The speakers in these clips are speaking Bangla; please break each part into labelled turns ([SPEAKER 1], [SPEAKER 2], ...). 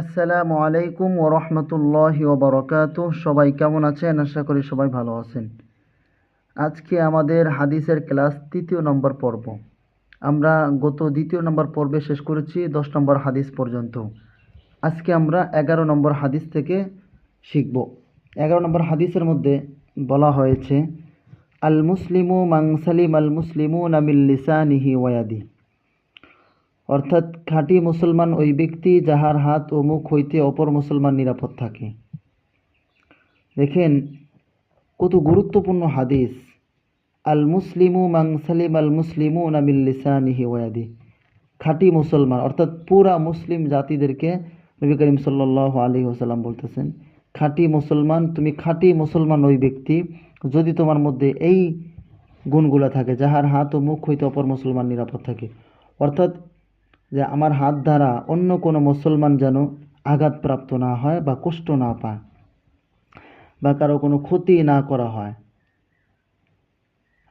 [SPEAKER 1] আসসালামু আলাইকুম ও রহমতুল্লাহি ওবরকাত সবাই কেমন আছেন? আশা করি সবাই ভালো আছেন। আজকে আমাদের হাদিসের ক্লাস তৃতীয় নম্বর পর্ব। আমরা গত দ্বিতীয় নম্বর পর্বে শেষ করেছি, দশ নম্বর হাদিস পর্যন্ত। আজকে আমরা এগারো নম্বর হাদিস থেকে শিখব। এগারো নম্বর হাদিসের মধ্যে বলা হয়েছে আল মুসলিমু মাংসালিম আল মুসলিমু নামিল লিসানিহি ওয়াদি অর্থাৎ খাঁটি মুসলমান ওই ব্যক্তি যাহার হাত ও মুখ হইতে অপর মুসলমান নিরাপদ থাকে। দেখেন, কত গুরুত্বপূর্ণ হাদিস। আল মুসলিমু মাং সালিম আল মুসলিমু নামিল লিসানিহি ওয়াদি খাঁটি মুসলমান, অর্থাৎ পুরা মুসলিম জাতিদেরকে নবী করিম সাল্লাহ আলী ওসাল্লাম বলতেছেন, খাঁটি মুসলমান, তুমি খাঁটি মুসলমান ওই ব্যক্তি, যদি তোমার মধ্যে এই গুণগুলো থাকে, যাহার হাত ও মুখ হইতে অপর মুসলমান নিরাপদ থাকে। অর্থাৎ যে আমার হাত দ্বারা অন্য কোনো মুসলমান যেন আঘাতপ্রাপ্ত না হয় বা কষ্ট না পায় বা কারও কোনো ক্ষতি না করা হয়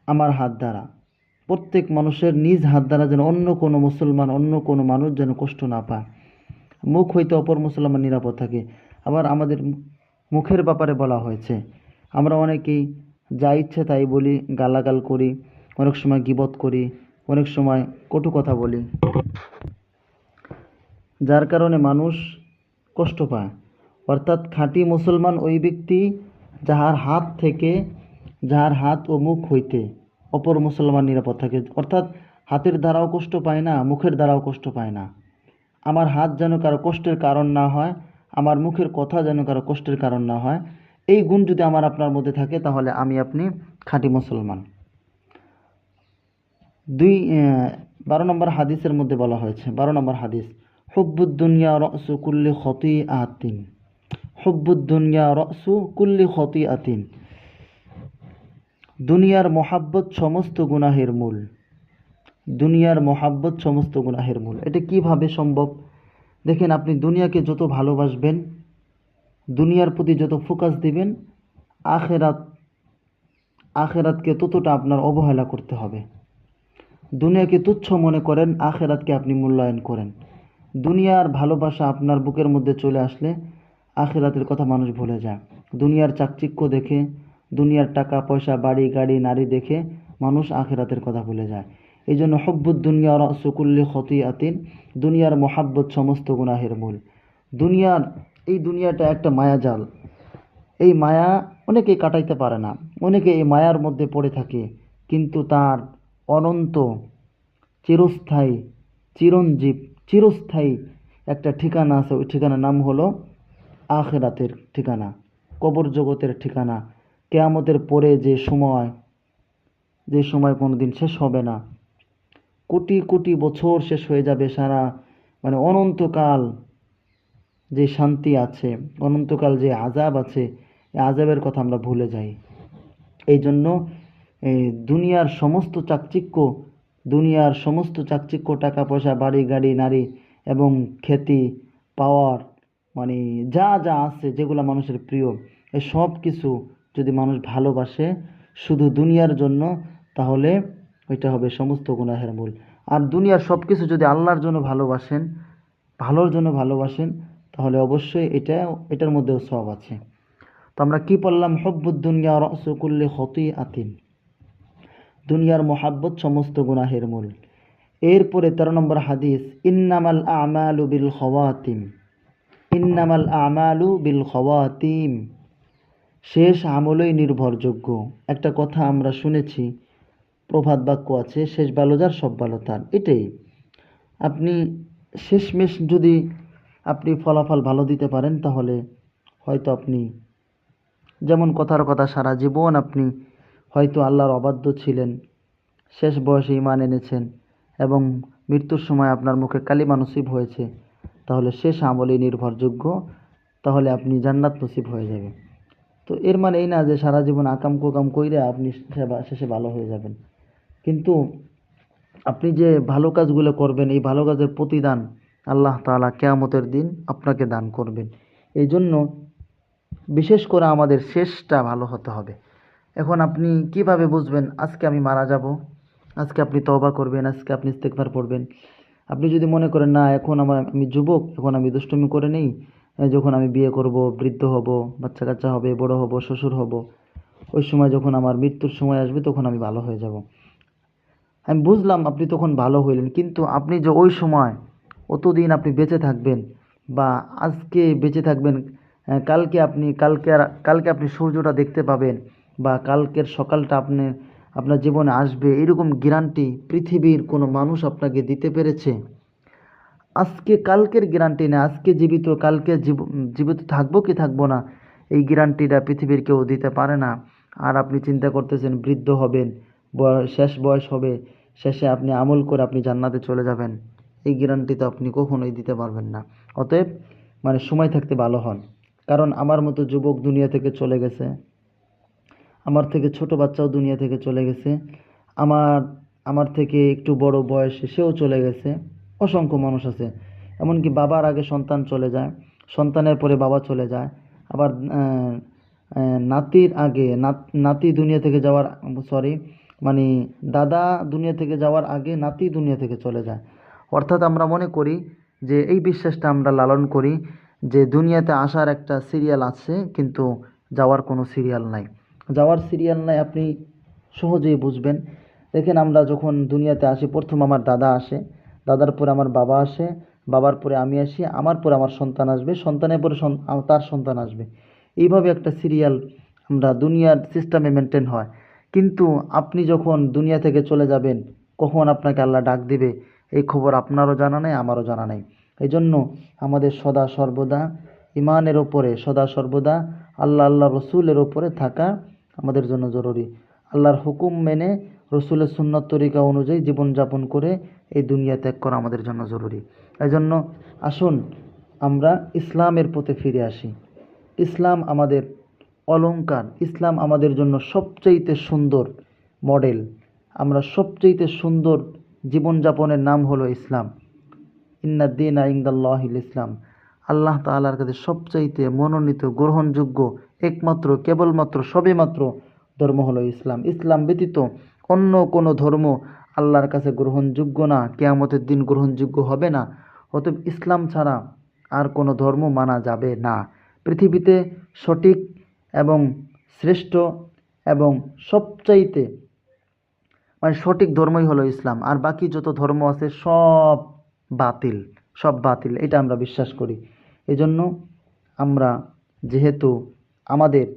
[SPEAKER 1] আমার হাত দ্বারা। প্রত্যেক মানুষের নিজ হাত দ্বারা যেন অন্য কোনো মুসলমান, অন্য কোনো মানুষ যেন কষ্ট না পায়। মুখ হইতে অপর মুসলমান নিরাপদ থাকে। আবার আমাদের মুখের ব্যাপারে বলা হয়েছে, আমরা অনেকেই যা ইচ্ছে তাই বলি, গালাগাল করি, অনেক সময় গিবত করি অনেক সময় কটু কথা বলি। যার কারণে মানুষ কষ্ট পায়। অর্থাৎ খাঁটি মুসলমান ওই ব্যক্তি যাহার হাত থেকে, যাহার হাত ও মুখ হইতে অপর মুসলমান নিরাপদ থাকে। অর্থাৎ হাতের দ্বারাও কষ্ট পায় না, মুখের দ্বারাও কষ্ট পায় না। আমার হাত যেন কারও কষ্টের কারণ না হয়, আমার মুখের কথা যেন কারও কষ্টের কারণ না হয়, এই গুণ যদি আমার আপনার মধ্যে থাকে, তাহলে আমি আপনি খাঁটি মুসলমান। দুই বারো নম্বর হাদিসের মধ্যে বলা হয়েছে, বারো নম্বর হাদিস হব্বুদ্দুনিয়া রসু কুল্লি খতি আতিন হব্বুদ্দুনিয়া রসু কুল্লি খতি আতিন দুনিয়ার মহাব্বত সমস্ত গুনাহের মূল। দুনিয়ার মহাব্বত সমস্ত গুনাহের মূল। এটা কীভাবে সম্ভব? দেখেন, আপনি দুনিয়াকে যত ভালোবাসবেন, দুনিয়ার প্রতি যত ফোকাস দিবেন, আখেরাত, আখেরাতকে ততটা আপনার অবহেলা করতে হবে। দুনিয়াকে তুচ্ছ মনে করেন, আখেরাতকে আপনি মূল্যায়ন করেন। দুনিয়ার ভালোবাসা আপনার বুকের মধ্যে চলে আসলে আখেরাতের কথা মানুষ ভুলে যায়। দুনিয়ার চাকচিক্য দেখে, দুনিয়ার টাকা, পয়সা, বাড়ি, গাড়ি, নারী দেখে মানুষ আখেরাতের কথা ভুলে যায়। এই জন্য হব্বুদ দুনিয়া রসকুল্লি ক্ষতি আতিন দুনিয়ার মহাব্বত সমস্ত গুনাহের মূল। দুনিয়ার, এই দুনিয়াটা একটা মায়াজাল। এই মায়া অনেকেই কাটাইতে পারে না। অনেকে এই মায়ার মধ্যে পড়ে থাকে। কিন্তু তার অনন্ত, চিরস্থায়ী, চিরঞ্জীব, চিরস্থায়ী একটা ঠিকানা আছে, ওই ঠিকানার নাম হলো আখেরাতের ঠিকানা, কবর জগতের ঠিকানা। কেয়ামতের পরে যে সময় যে সময় কোনো দিন শেষ হবে না। কোটি কোটি বছর শেষ হয়ে যাবে সারা মানে অনন্তকাল যে শান্তি আছে, অনন্তকাল যে আজাব আছে, এই আজাবের কথা আমরা ভুলে যাই। এই জন্য দুনিয়ার সমস্ত চাকচিক্য, দুনিয়ার সমস্ত চাকচিক্য টাকা পয়সা বাড়ি, গাড়ি, নারী এবং খ্যাতি পাওয়ার মানে যা যা আছে যেগুলো মানুষের প্রিয় এই সব কিছু যদি মানুষ ভালোবাসে শুধু দুনিয়ার জন্য, তাহলে ওইটা হবে সমস্ত গুনাহের মূল। আর দুনিয়ার সব কিছু যদি আল্লাহর জন্য ভালোবাসেন, ভালোর জন্য ভালোবাসেন, তাহলে অবশ্যই এটা, এটার মধ্যেও সব আছে। তো আমরা কি পড়লাম? হব্বুদ্দুনিয়া রসকুল্লি হতি আতিন দুনিয়ার মোহাব্বত সমস্ত গুনাহের মূল। এরপরে তেরো নম্বর হাদিস, ইন্নামাল আমালু বিল খওয়াতিম। ইন্নামাল আমালু বিল খওয়াতিম। শেষ আমলই নির্ভরযোগ্য। একটা কথা আমরা শুনেছি, প্রভাত বাক্য আছে, শেষ ভালো যার, সব ভালো তার। এটাই। আপনি শেষমেশ যদি আপনি ফলাফল ভালো দিতে পারেন, তাহলে হয়তো আপনি, যেমন কথার কথা সারা জীবন আপনি হয়তো আল্লাহর অবাধ্য ছিলেন। শেষ বয়সে ইমান এনেছেন এবং মৃত্যুর সময় আপনার মুখে কালিমা নসিব হয়েছে। তাহলে শেষ আমলই নির্ভরযোগ্য। তাহলে আপনি জান্নাত নসিব হয়ে যাবে তো এর মানে এই না যে সারা জীবন আকাম কোকাম কইরে আপনি শেষে ভালো হয়ে যাবেন। কিন্তু আপনি যে ভালো কাজগুলো করবেন, এই ভালো কাজের প্রতিদান আল্লাহ তালা কেয়ামতের দিন আপনাকে দান করবেন। এই জন্য বিশেষ করে আমাদের শেষটা ভালো হতে হবে। এখন আপনি কীভাবে বুঝবেন, আজকে আমি মারা যাব? আজকে আপনি তবা করবেন, আজকে আপনি ইস্তেকবার পড়বেন। আপনি যদি মনে করেন, না, এখন আমার, আমি যুবক, এখন আমি দুষ্টুমি করে নেই যখন আমি বিয়ে করব, বৃদ্ধ হব বাচ্চা কাচ্চা হবে, বড় হব, শ্বশুর হব, ওই সময় যখন আমার মৃত্যুর সময় আসবে, তখন আমি ভালো হয়ে যাব। আমি বুঝলাম আপনি তখন ভালো হইলেন, কিন্তু আপনি যে ওই সময় অতদিন আপনি বেঁচে থাকবেন বা আজকে বেঁচে থাকবেন কালকে আপনি, কালকে কালকে আপনি সূর্যটা দেখতে পাবেন বা কালকের সকালটা আপনি, আপনার জীবনে আসবে, এরকম গ্যারান্টি পৃথিবীর কোনো মানুষ আপনাকে দিতে পেরেছে। আজকে কালকের গ্যারান্টি না আজকে জীবিত, কালকে জীব- জীবিত থাকব কি থাকব না, এই গ্যারান্টিটা পৃথিবীর কেউ দিতে পারে না। আর আপনি চিন্তা করতেছেন, বৃদ্ধ হবেন শেষ বয়স হবে, শেষে আপনি আমল করে আপনি জান্নাতে চলে যাবেন। এই গ্যারান্টি তো আপনি কখনোই দিতে পারবেন না। অতএব মানে সময় থাকতে ভালো হন। কারণ আমার মতো যুবক দুনিয়া থেকে চলে গেছে। আমার থেকে ছোট বাচ্চাও দুনিয়া থেকে চলে গেছে। আমার আমার থেকে একটু বড় বয়সে সেও চলে গেছে। অসংখ্য মানুষ আছে। এমনকি বাবার আগে সন্তান চলে যায়। সন্তানের পরে বাবা চলে যায়। আবার নাতির আগে, নাত- নাতি দুনিয়া থেকে যাওয়ার সরি মানে দাদা দুনিয়া থেকে যাওয়ার আগে নাতি দুনিয়া থেকে চলে যায়। অর্থাৎ আমরা মনে করি যে এই বিশ্বাসটা আমরা লালন করি যে দুনিয়াতে আসার একটা সিরিয়াল আছে, কিন্তু যাওয়ার কোনো সিরিয়াল নাই। যাওয়ার সিরিয়াল নাই, আপনি সহজেই বুঝবেন। দেখেন আমরা যখন দুনিয়াতে আসি, প্রথম আমার দাদা আসে, দাদার পরে আমার বাবা আসে, বাবার পরে আমি আসি, আমার পরে আমার সন্তান আসবে, সন্তানের পরে তার সন্তান আসবে। এইভাবে একটা সিরিয়াল আমরা দুনিয়ার সিস্টেমে মেনটেন হয়। কিন্তু আপনি যখন দুনিয়া থেকে চলে যাবেন, কখন আপনাকে আল্লাহ ডাক দিবে, এই খবর আপনারও জানা নেই, আমারও জানা নেই। এই জন্য আমাদের সদা সর্বদা ইমানের ওপরে সদা সর্বদা আল্লাহ আল্লাহ রসুলের ওপরে থাকা আমাদের জন্য জরুরি। আল্লাহর হুকুম মেনে রসুলের সুন্নত তরিকা অনুযায়ী জীবনযাপন করে এই দুনিয়া ত্যাগ করা আমাদের জন্য জরুরি। এই জন্য আসুন আমরা ইসলামের পথে ফিরে আসি। ইসলাম আমাদের অলঙ্কার ইসলাম আমাদের জন্য সবচাইতে সুন্দর মডেল। আমরা সবচাইতে সুন্দর জীবনযাপনের নাম হলো ইসলাম। ইন্না ইন্নাদ্দিন ইংদাল্লাহিল ইসলাম। আল্লাহ তাআলার কাছে সবচাইতে মনোনীত, গ্রহণযোগ্য একমাত্র, কেবলমাত্র, সবেমাত্র ধর্ম হলো ইসলাম। ইসলাম ব্যতীত অন্য কোনো ধর্ম আল্লাহর কাছে গ্রহণযোগ্য না, কেয়ামতের দিন গ্রহণযোগ্য হবে না। অতএব ইসলাম ছাড়া আর কোনো ধর্ম মানা যাবে না। পৃথিবীতে সঠিক এবং শ্রেষ্ঠ এবং সবচাইতে মানে সঠিক ধর্মই হলো ইসলাম। আর বাকি যত ধর্ম আছে সব বাতিল সব বাতিল। এটা আমরা বিশ্বাস করি। এজন্য আমরা যেহেতু আমাদের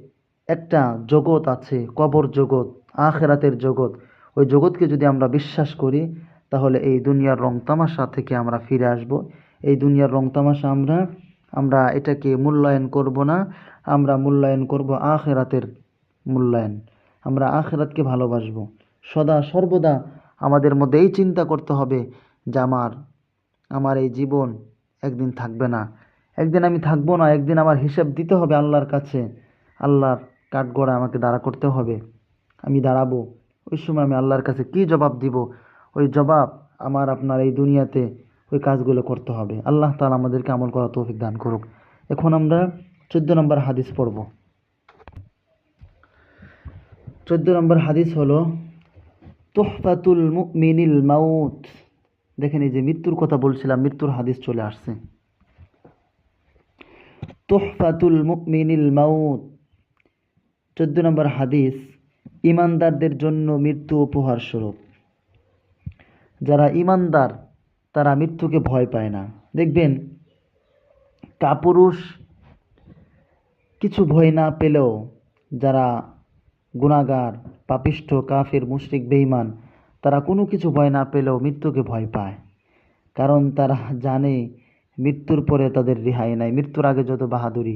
[SPEAKER 1] একটা জগৎ আছে, কবর জগৎ, আখেরাতের জগৎ। ওই জগৎকে যদি আমরা বিশ্বাস করি, তাহলে এই দুনিয়ার রং তামাশা থেকে আমরা ফিরে আসব। এই দুনিয়ার রং তামাশা আমরা আমরা এটাকে মূল্যায়ন করব না, আমরা মূল্যায়ন করব আখেরাতের মূল্যায়ন। আমরা আখেরাতকে ভালোবাসবো। সদা সর্বদা আমাদের মধ্যে এই চিন্তা করতে হবে যে আমার আমার এই জীবন একদিন থাকবে না। একদিন আমি থাকব না, একদিন আমার হিসাব দিতে হবে আল্লাহর কাছে। আল্লাহর কাঠগড়া আমাকে দাঁড়া করতে হবে। আমি দাঁড়াবো। ওই সময় আমি আল্লাহর কাছে কি জবাব দিব? ওই জবাব আমার আপনার এই দুনিয়াতে ওই কাজগুলো করতে হবে। আল্লাহ তাআলা আমাদেরকে আমল করা তৌফিক দান করুক। এখন আমরা চোদ্দ নম্বর হাদিস পড়ব। চোদ্দ নম্বর হাদিস হলো, তোহফাতুল মুমিনিল মাউত। দেখেন এই যে মৃত্যুর কথা বলছিলাম, মৃত্যুর হাদিস চলে আসছে। তোহফাতুল মুমিনিল মাউত। চোদ্দ নম্বর হাদিস, ইমানদারদের জন্য মৃত্যু উপহার স্বরূপ। যারা ইমানদার, তারা মৃত্যুকে ভয় পায় না। দেখবেন, কাপুরুষ কিছু ভয় না পেলেও যারা গুণাগার পাপিষ্ঠ, কাফের, মুশরিক, বেঈমান, তারা কোনো কিছু ভয় না পেলেও মৃত্যুকে ভয় পায়। কারণ তারা জানে মৃত্যুর পরে তাদের রেহাই নাই। মৃত্যুর আগে যত বাহাদুরি,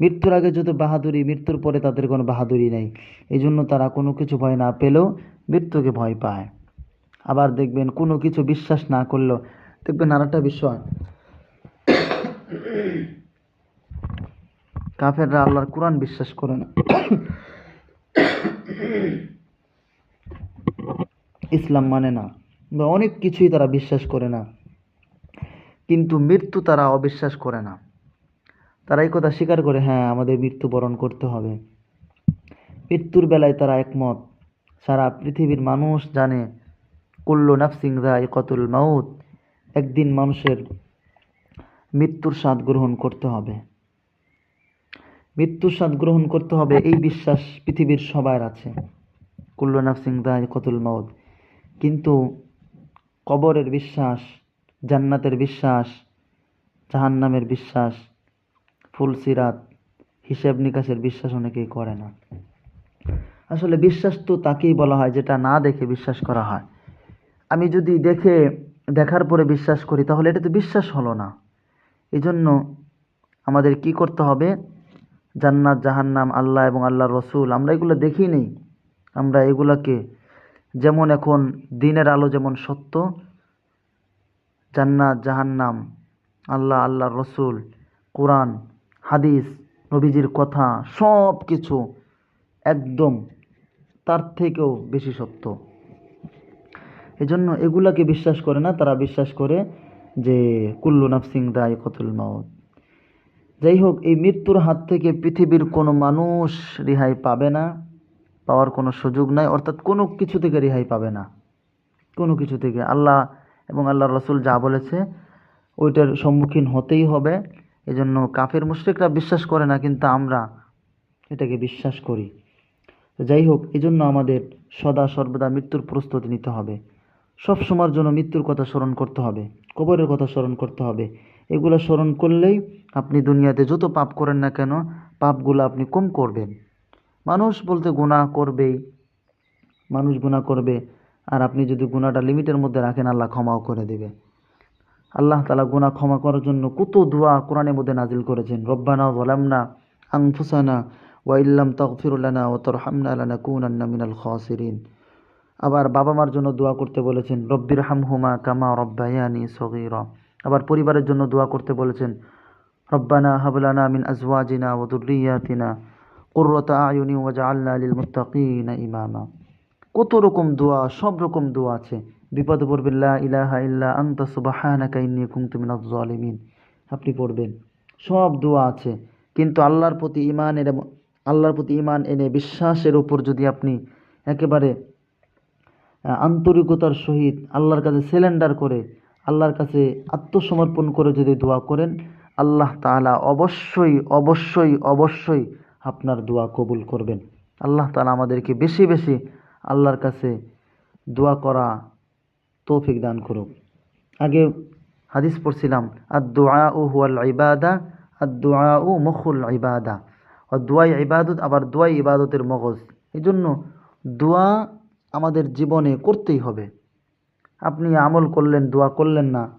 [SPEAKER 1] মৃত্যুর আগে যত বাহাদুরি, মৃত্যুর পরে তাদের কোনো বাহাদুরি নেই। এই জন্য তারা কোনো কিছু ভয় না পেলেও মৃত্যুকে ভয় পায়। আবার দেখবেন কোনো কিছু বিশ্বাস না করলেও, দেখবেন আর একটা বিষয়। কাফেররা আল্লাহর কোরআন বিশ্বাস করে না। ইসলাম মানে না, বা অনেক কিছুই তারা বিশ্বাস করে না। কিন্তু মৃত্যু তারা অবিশ্বাস করে না। তারা এই কথা স্বীকার করে হ্যাঁ আমাদের মৃত্যুবরণ করতে হবে। মৃত্যুর বেলায় তারা একমত। সারা পৃথিবীর মানুষ জানে, কুল্লু নাফসিং কতুল মাউত, একদিন মানুষের মৃত্যুর স্বাদ গ্রহণ করতে হবে। মৃত্যুর স্বাদ গ্রহণ করতে হবে, এই বিশ্বাস পৃথিবীর সবার আছে, কুল্লু নাফসিং দায় কতুল মৌদ কিন্তু কবরের বিশ্বাস জান্নাতের বিশ্বাস, জাহান্নামের বিশ্বাস ফুলসিরাত হিসেব নিকাশের বিশ্বাস অনেকেই করে না। আসলে বিশ্বাস তো তাকেই বলা হয় যেটা না দেখে বিশ্বাস করা হয়। আমি যদি দেখে, দেখার পরে বিশ্বাস করি, তাহলে এটা তো বিশ্বাস হলো না। এই জন্য আমাদের কি করতে হবে? জান্নাত, জাহান্নাম, আল্লাহ এবং আল্লাহর রসুল, আমরা এগুলো দেখি আমরা এগুলাকে যেমন এখন দিনের আলো যেমন সত্য জান্নাত, জাহান্নাম। আল্লাহ, আল্লাহর রসুল, কোরআন, হাদিস, নবীজির কথা সব কিছু একদম তার থেকেও বেশি সত্য। এজন্য এগুলাকে বিশ্বাস করে না, তারা বিশ্বাস করে যে কুল্লু নাফসিং দায় কতুল মাউত। যাই হোক, এই মৃত্যুর হাত থেকে পৃথিবীর কোনো মানুষ রেহাই পাবে না, পাওয়ার কোনো সুযোগ নাই, অর্থাৎ কোনো কিছু থেকে রেহাই পাবে না। কোনো কিছু থেকে আল্লাহ এবং আল্লাহ রসুল যা বলেছে, ওইটার সম্মুখীন হতেই হবে। এজন্য কাফের মুশরিকরা বিশ্বাস করে না, কিন্তু আমরা এটাকে বিশ্বাস করি। যাই হোক, এজন্য আমাদের সদা সর্বদা মৃত্যুর প্রস্তুতি নিতে হবে। সব সময়ের জন্য মৃত্যুর কথা স্মরণ করতে হবে, কবরের কথা স্মরণ করতে হবে। এগুলো স্মরণ করলেই আপনি দুনিয়াতে যত পাপ করেন না কেন, পাপগুলো আপনি কম করবেন। মানুষ বলতে গুনাহ করবেই। মানুষ গুনাহ করবে আর আপনি যদি গুনাহটা লিমিটের মধ্যে রাখেন, আল্লাহ ক্ষমাও করে দেবে। আল্লাহ তালা গুনাহ ক্ষমা করার জন্য কত দোয়া কোরআনের মধ্যে নাজিল করেছেন। রব্বানা ওয়ালামনা আংফুসানা ওয়া ইল্লাম তাগফিরুল্লানা ও তরহামনা লানাকুনান্না মিনাল খাসিরিন। আবার বাবা মার জন্য দোয়া করতে বলেছেন রব্বির হামহুমা কামা রব্বায়ানি সগীরা। আবার পরিবারের জন্য দোয়া করতে বলেছেন, রব্বানা হাবলানা মিন আজওয়াজিনা কুররাতা আয়ুনি ওয়াজআলনা লিল মুত্তাকিনা ইমামা। কত রকম দোয়া, সব রকম দোয়া আছে। বিপদে পড়বেন ইলাহা ইল্লা আনতা, সুবহানাকা ইন্নী কুনতু মিনাজ জালিমিন। আপনি পড়বেন, সব দোয়া আছে। কিন্তু আল্লাহর প্রতি ইমানের আল্লাহর প্রতি ইমান এনে বিশ্বাসের উপর যদি আপনি একেবারে আন্তরিকতার সহিত আল্লাহর কাছে সিলেন্ডার করে, আল্লাহর কাছে আত্মসমর্পণ করে যদি দোয়া করেন, আল্লাহ তাআলা অবশ্যই অবশ্যই অবশ্যই আপনার দোয়া কবুল করবেন। আল্লাহ তালা আমাদেরকে বেশি বেশি আল্লাহর কাছে দোয়া করা তৌফিক দান করুক। আগে হাদিস পড়ছিলাম আর দোয়া ও হুয়াল ইবাদা আর দোয়া ও মখুল ইবাদা। আর দোয়াই ইবাদত আবার দোয়াই ইবাদতের মগজ। এই জন্য দোয়া আমাদের জীবনে করতেই হবে। আপনি আমল করলেন, দোয়া করলেন না,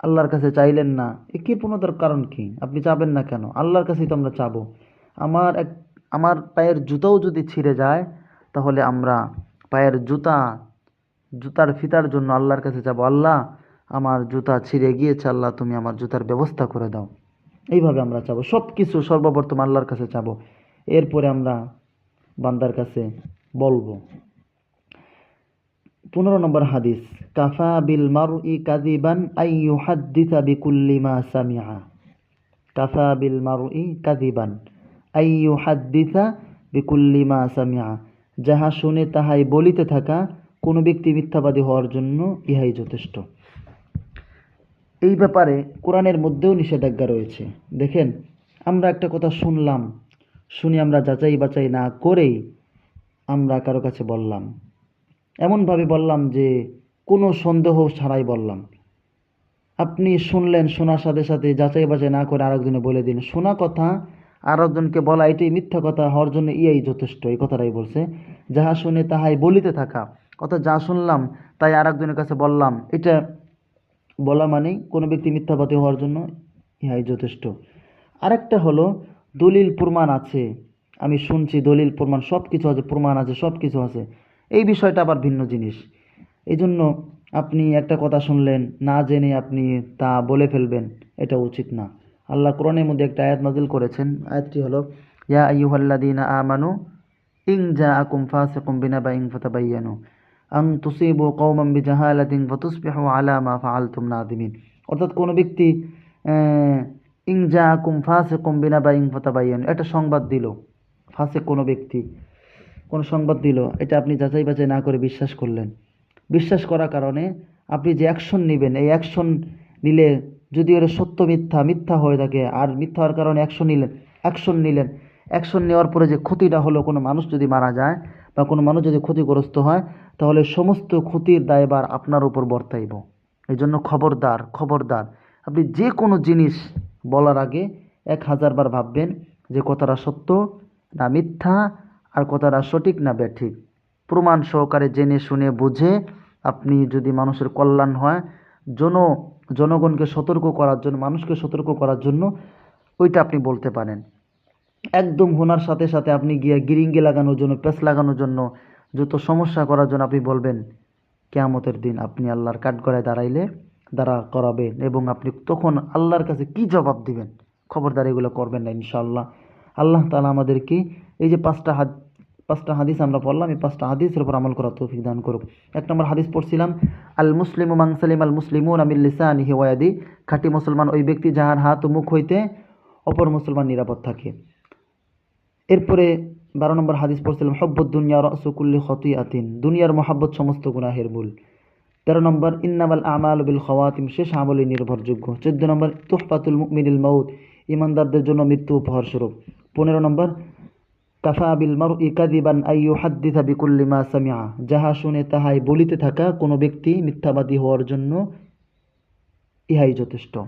[SPEAKER 1] আল্লাহর কাছে চাইলেন না, এ কৃপণতার কারণ কি? আপনি চাবেন না কেন? আল্লাহর কাছেই তো আমরা চাবো। আমার এক, আমার পায়ের জুতাও যদি ছিঁড়ে যায় তাহলে আমরা পায়ের জুতা, জুতার ফিতার জন্য আল্লাহর কাছে যাব। আল্লাহ, আমার জুতা ছিঁড়ে গিয়েছে, আল্লাহ, তুমি আমার জুতার ব্যবস্থা করে দাও। এইভাবে আমরা চাবো। সব কিছু সর্বপ্রথম আল্লাহর কাছে চাবো। এরপরে আমরা বান্দার কাছে বলব। পনেরো নম্বর হাদিস, কাফা বিল মারু ই কাদিবান আই ইউহাদ্দিসা বিকুল্লি মা সামিআ। কাফা বিল মারুই কাদিবান আই ইউহাদ্দিসা বিকুল্লি মা সামিআ। যাহা শুনে তাহাই বলিতে থাকা, কোনো ব্যক্তি মিথ্যাবাদী হওয়ার জন্য ইহাই যথেষ্ট। এই ব্যাপারে কোরআনের মধ্যেও নিষেধাজ্ঞা রয়েছে। দেখেন, আমরা একটা কথা শুনলাম, শুনে আমরা যাচাই বাছাই না করেই আমরা কারও কাছে বললাম। এমনভাবে বললাম যে, কোনো সন্দেহ ছাড়াই বললাম। আপনি শুনলেন, শোনার সাথে সাথে যাচাই বাছাই না করে আরেকজনে বলে দিন। শোনা কথা আরেকজনকে বলা, এটাই মিথ্যা কথা, হওয়ার জন্য ইয়াই যথেষ্ট। এই কথাটাই বলছে। যাহা শুনে তাহাই বলিতে থাকা। অর্থাৎ যা শুনলাম, তাই আরেকজনের কাছে বললাম। এটা বলা মানেই কোনো ব্যক্তি মিথ্যাবাদী হওয়ার জন্য ইহাই যথেষ্ট। আরেকটা হলো, দলিল প্রমাণ আছে। আমি শুনছি দলিল প্রমাণ সব কিছু আছে, প্রমাণ আছে সব কিছু আছে। এই বিষয়টা আবার ভিন্ন জিনিস। এই জন্য আপনি একটা কথা শুনলেন, না জেনে আপনি তা বলে ফেলবেন, এটা উচিত না। আল্লাহ কোরআনের মধ্যে একটা আয়াত নাজিল করেছেন। আয়াতটি হলো, ইয়া আইয়ুহাল্লাযীনা আমানু, ইন জাআকুম ফাসিকুম বিনাবাইন ফাতাবায়ানু আন তুসিবু কওমান বিজাহালাতিন ফাতুসবিহু আলা মা ফাআলতুম নাদিমিন অর্থাৎ কোনো ব্যক্তি ইন জাআকুম ফাসিকুম বিনাবাইন ফাতাবায়ানু একটা সংবাদ দিল। ফাসিক কোনো ব্যক্তি, কোনো সংবাদ দিল, এটা আপনি যাচাই বাছাই না করে বিশ্বাস করলেন। বিশ্বাস করার কারণে আপনি যে অ্যাকশন নেবেন, এই অ্যাকশন নিলে যদি ওর সত্য মিথ্যা মিথ্যা হয়ে থাকে, আর মিথ্যা হওয়ার কারণে অ্যাকশন নিলেন অ্যাকশন নিলেন অ্যাকশন নেওয়ার পরে যে ক্ষতিটা হলো কোনো মানুষ যদি মারা যায় বা কোনো মানুষ যদি ক্ষতিগ্রস্ত হয়, তাহলে সমস্ত ক্ষতির দায়বার আপনার উপর বর্তাইব। এই জন্য খবরদার খবরদার। আপনি যে কোনো জিনিস বলার আগে এক হাজারবার ভাববেন যে কথাটা সত্য না মিথ্যা আর কথাটা সঠিক না ব্যাঠিক। প্রমাণ সহকারে জেনে শুনে বুঝে আপনি যদি মানুষের কল্যাণ হয় জন জনগণকে সতর্ক করার জন্য, মানুষকে সতর্ক করার জন্য ওইটা আপনি বলতে পারেন। একদম হোনার সাথে সাথে আপনি গিয়ে গিরিঙ্গি লাগানোর জন্য, পেঁচ লাগানোর জন্য, যত সমস্যা করার জন্য আপনি বলবেন, কেয়ামতের দিন আপনি আল্লাহর কাঠগড়ায় দাঁড়াইলে, দাঁড়া করাবেন এবং আপনি তখন আল্লাহর কাছে কি জবাব দিবেন? খবরদার এগুলো করবেন না ইনশাআল্লাহ। আল্লাহ তালা আমাদেরকে এই যে পাঁচটা হাত পাঁচটা হাদিস আমরা পড়লাম, এই পাঁচটা হাদিসের উপর আমল করার তৌফিক দান করুক। এক নম্বর হাদিস পড়ছিলাম আল মুসলিম মাংসালিম আল মুসলিমুন আমিল লিসানিহি ওয়াদি খাঁটি মুসলমান ওই ব্যক্তি যাহার হাত ও মুখ হইতে অপর মুসলমান নিরাপদ থাকে। এরপরে বারো নম্বর হাদিস পড়ছিলাম হব্বত দুনিয়া রসুকুল্লি খতুই আতিন দুনিয়ার মহাব্বত সমস্ত গুনাহের মূল। তেরো নম্বর, ইন্নামাল আমাল বিল খওয়াতিম, শেষ আমলে নির্ভরযোগ্য। চোদ্দ নম্বর, তুহফাতুল মুমিনিল মৌত ইমানদারদের জন্য মৃত্যু উপহার স্বরূপ পনেরো নম্বর কাফা বিল ইকাদিবান আইয়ু হাদ্দি বিকুল্লি মা সামিয়া যাহা শুনে তাহাই বলিতে থাকা কোনো ব্যক্তি মিথ্যাবাদী হওয়ার জন্য ইহাই যথেষ্ট।